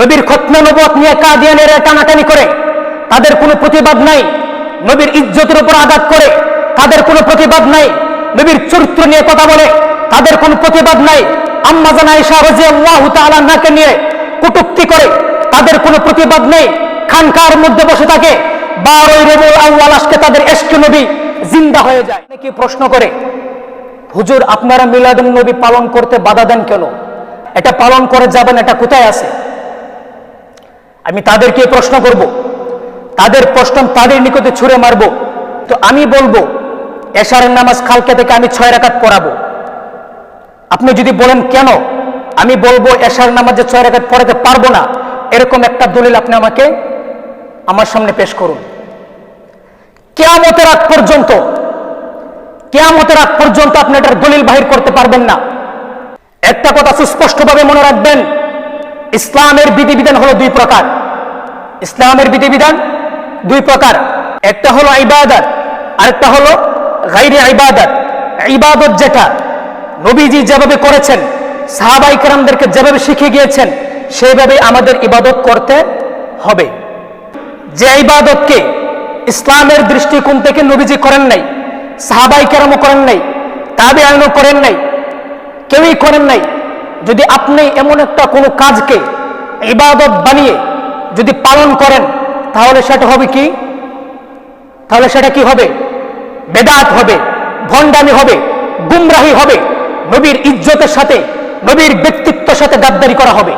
নবীর খতনা নবত নিয়ে কাদিয়ানের টানাটানি করে, তাদের কোনো প্রতিবাদ নাই, নবীর ইজ্জতের উপর আঘাত করে, তাদের কোনো প্রতিবাদ নাই, নবীর চরিত্র নিয়ে কথা বলে, তাদের কোনো প্রতিবাদ নাই। আম্মা জানা নিয়ে কটুক্তি করে, তাদের কোনো প্রতিবাদ নেই। খানকার মধ্যে বসে থাকে, বারোই রেবুল আউ্বাল আজকে তাদের এসকে নবী জিন্দা হয়ে যায়। কি প্রশ্ন করে, হুজুর, আপনারা মিলাদুন নবী পালন করতে বাধা দেন কেন? এটা পালন করে যাবেন এটা কোথায় আছে? আমি তাদেরকে প্রশ্ন করব। তাদের প্রশ্ন তাদের নিকটে ছুঁড়ে মারব। তো আমি বলব, এশারের নামাজ খালকে থেকে আমি ছয় রাকাত পড়াবো। আপনি যদি বলেন, কেন? আমি বলব, এশার নামাজে ছয় রাকাত পড়াতে পারব না। এরকম একটা দলিল আপনি আমাকে আমার সামনে পেশ করুন। কেয়ামতের আগ পর্যন্ত, কেয়ামতের আগ পর্যন্ত আপনি এটার দলিল বাহির করতে পারবেন না। একটা কথা সুস্পষ্টভাবে মনে রাখবেন ইসলামের বিধিবিধান হলো দুই প্রকার। ইসলামের বিধিবিধান দুই প্রকার। একটা হলো ইবাদত, আরেকটা হলো গাইরে ইবাদত। ইবাদত যেটা নবীজি যেভাবে করেছেন, সাহাবাই কেরামদেরকে যেভাবে শিখে গিয়েছেন, সেইভাবে আমাদের ইবাদত করতে হবে। যে ইবাদতকে ইসলামের দৃষ্টিকোণ থেকে নবীজি করেন নাই, সাহাবাই কেরামও করেন নাই তাবে আইনও করেন নাই, কেউই করেন নাই যদি আপনি এমন একটা কোনো কাজকে, ইবাদত বানিয়ে যদি পালন করেন, তাহলে সেটা হবে কি? তাহলে সেটা কি হবে? বেদাত হবে, ভণ্ডামি হবে, গুমরাহি হবে, নবীর ইজ্জতের সাথে, নবীর ব্যক্তিত্বের সাথে গাদ্দারি করা হবে।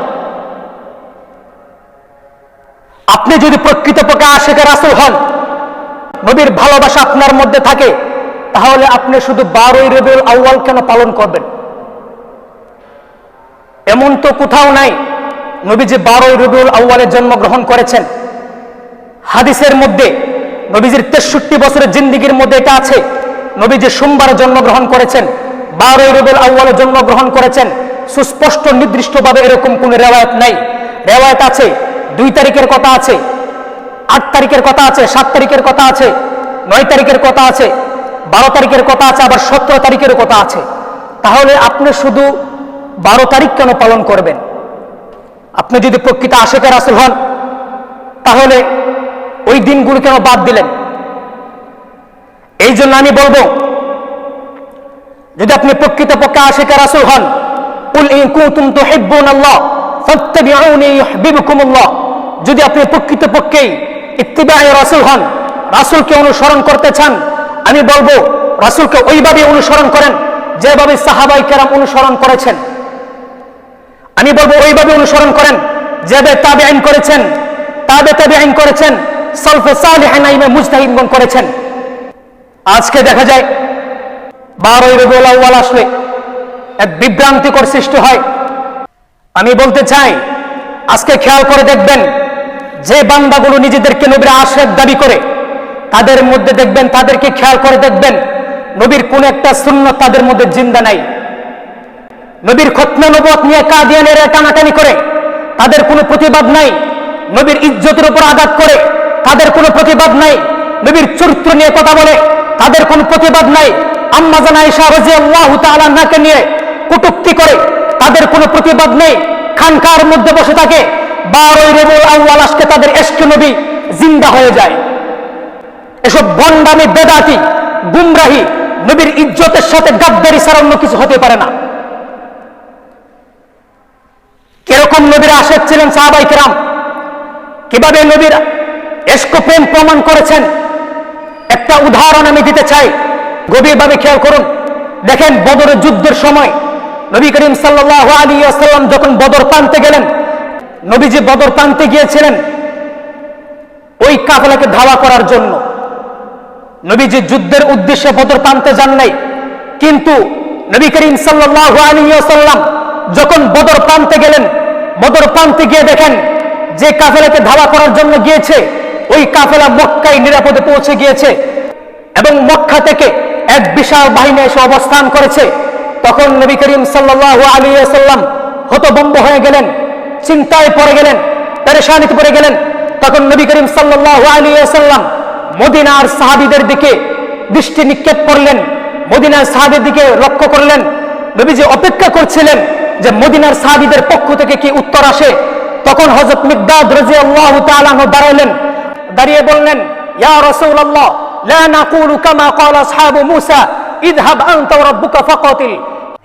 আপনি যদি প্রকৃতপক্ষে আশেখে রাসুল হন, নবীর ভালোবাসা আপনার মধ্যে থাকে, তাহলে আপনি শুধু বারোই রবিউল আউ্য়াল কেন পালন করবেন? এমন তো কোথাও নাই। নবীজি বারোই রবিউল আউ্য়ালে জন্মগ্রহণ করেছেন। হাদিসের মধ্যে, নবীজির তেষট্টি বছরের জিন্দিগির মধ্যে এটা আছে। নবীজি সোমবারে জন্মগ্রহণ করেছেন। বারোই রবিউল আউ্য়ালে জন্মগ্রহণ করেছেন। সুস্পষ্ট, নির্দিষ্টভাবে এরকম কোনো রেওয়ায়ত নাই। রেওয়ায়ত আছে, দুই তারিখের কথা আছে, আট তারিখের কথা আছে, সাত তারিখের কথা আছে, নয় তারিখের কথা আছে, বারো তারিখের কথা আছে, আবার সতেরো তারিখের কথা আছে। তাহলে আপনি শুধু বারো তারিখ কেন পালন করবেন? আপনি যদি প্রকৃত আশেকের আসল হন, তাহলে ওই দিনগুলো কেন বাদ দিলেন? এই জন্য আমি বলব, যদি আপনি প্রকৃত পক্ষে আশেকের আসল হন যদি আপনি প্রকৃত পক্ষেই ইত্তিবায়ে রাসূল হন, রাসূলকে অনুসরণ করতে চান, আমি বলব, রাসূলকে ওইভাবে অনুসরণ করেন, যেভাবে সাহাবাই কেরাম অনুসরণ করেছেন। আমি বলব ওইভাবে অনুসরণ করেন। যেভাবে তাবে আইন করেছেন, তাবে তাবে আইন করেছেন, সলফে সালিহান ইমে মুজতাহিদগণ করেছেন। আজকে দেখা যায় বারোই রবিউল আসলে এক বিভ্রান্তিকর সৃষ্টি হয়। আমি বলতে চাই, আজকে খেয়াল করে দেখবেন, যে বান্দাগুলো নিজেদেরকে নবীর আশ্রয় দাবি করে, তাদের মধ্যে দেখবেন, তাদেরকে খেয়াল করে দেখবেন, নবীর কোন একটা শূন্য তাদের মধ্যে জিন্দা নাই। নবীর খতনা নিয়ে কাদিয়ানের টানাটানি করে, তাদের কোনো প্রতিবাদ নাই। নবীর ইজ্জতের উপর আঘাত করে, তাদের কোনো প্রতিবাদ নাই। নবীর চরিত্র নিয়ে কথা বলে, তাদের কোনো প্রতিবাদ নাই। আম্মা জানা ইশা রাজি আল্লাহ নিয়ে কটুক্তি করে, তাদের কোনো প্রতিবাদ নেই। খানকার মধ্যে বসে থাকে, বারোই রেবুল আউ্বাল আজকে তাদের এসকে নবী জিন্দা হয়ে যায়। এসব বন্ডামি বেদাতি, গুমরাহি, নবীর ইজ্জতের সাথে গাদ্দারি ছাড়া অন্য কিছু হতে পারে না। কীরকম নবীর আশেক ছিলেন সাহাবাই কিরাম। কীভাবে নবীর এস্ক প্রেম প্রমাণ করেছেন? একটা উদাহরণ আমি দিতে চাই। গভীরভাবে খেয়াল করুন। দেখেন বদরের যুদ্ধের সময় নবী করিম সাল্লাহ আলী আসাল্লাম যখন বদর প্রান্তে গেলেন, নবীজি বদর প্রান্তে গিয়েছিলেন ওই কাফেলাকে ধাওয়া করার জন্য। নবীজি যুদ্ধের উদ্দেশ্যে বদর প্রান্তে যান নাই। কিন্তু নবী করিম সাল্লাহ আলী আসাল্লাম যখন বদর প্রান্তে গেলেন বদর প্রান্তে গিয়ে দেখেন, যে কাফেলাকে ধাওয়া করার জন্য গিয়েছে, ওই কাফেলা মক্কায় নিরাপদে পৌঁছে গিয়েছে এবং মক্কা থেকে এক বিশাল বাহিনী এসে অবস্থান করেছে। তখন নবী করিম সাল্লাহ আলী সাল্লাম হতবম্ব হয়ে গেলেন, চিন্তায় পড়ে গেলেন, পেরেশানিতে পড়ে গেলেন। তখন নবী করিম সাল্লাহ আলী সাল্লাম মদিনার সাহাবিদের দিকে দৃষ্টি নিক্ষেপ করলেন, মদিনার সাহাবির দিকে লক্ষ্য করলেন। নবীজি অপেক্ষা করছিলেন যে মদিনার সাহাবিদের পক্ষ থেকে কি উত্তর আসে? তখন হজরত মিকদাদ রাজি আল্লাহ দাঁড়াইলেন দাঁড়িয়ে বললেন, ইয়া রসুল আল্লাহ লা নাকুলু কামা ক্বালা আসহাবু মূসা, ইযহাব আনতা ওয়া রাব্বুকা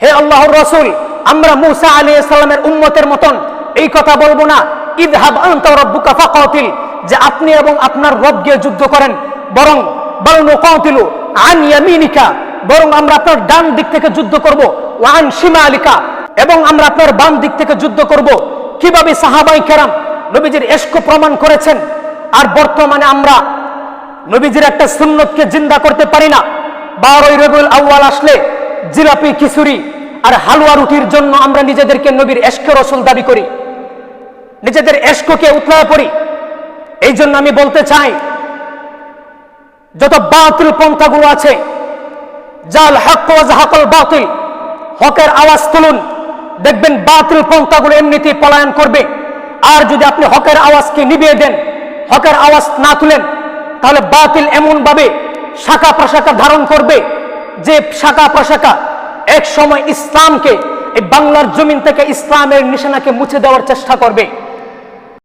হে আল্লাহর রাসূল, আমরা মূসা আলাইহিস সালামের উম্মতের মতন এই কথা বলব না। ইযহাব আনতা ওয়া রাব্বুকা ফাকাতিল, যে আপনি এবং আপনার রব গিয়ে যুদ্ধ করেন। বরং বরং নুকাতিলু আন ইয়ামিনিকা বরং আমরা আপনার ডান দিক থেকে যুদ্ধ করব। ওয়ান শিমালিকা এবং আমরা আপনার বাম দিক থেকে যুদ্ধ করব। কীভাবে সাহাবাই কেরাম নবীজির এশক প্রমাণ করেছেন? আর বর্তমানে আমরা নবীজির একটা সুন্নতকে জিন্দা করতে পারি না। বারোই রবিউল আউয়াল আসলে জিলাপি, খিচুড়ি আর হালুয়া রুটির জন্য আমরা নিজেদেরকে নবীর এশকে রসুল দাবি করি। নিজেদের এশককে উতলায় পড়ি। এই জন্য আমি বলতে চাই, যত বাতিল পন্থাগুলো আছে জাল হক হাকল বাতিল, হকের আওয়াজ তুলুন। দেখবেন বাতিল পন্থাগুলো এমনিতেই পলায়ন করবে। আর যদি আপনি হকের আওয়াজকে নিবিয়ে দেন, হকের আওয়াজ না তুলেন, তাহলে বাতিল এমনভাবে শাখা প্রশাখা ধারণ করবে যে শাখা প্রশাখা এক সময় ইসলামকে, এই বাংলার জমিন থেকে ইসলামের নিশানাকে মুছে দেওয়ার চেষ্টা করবে।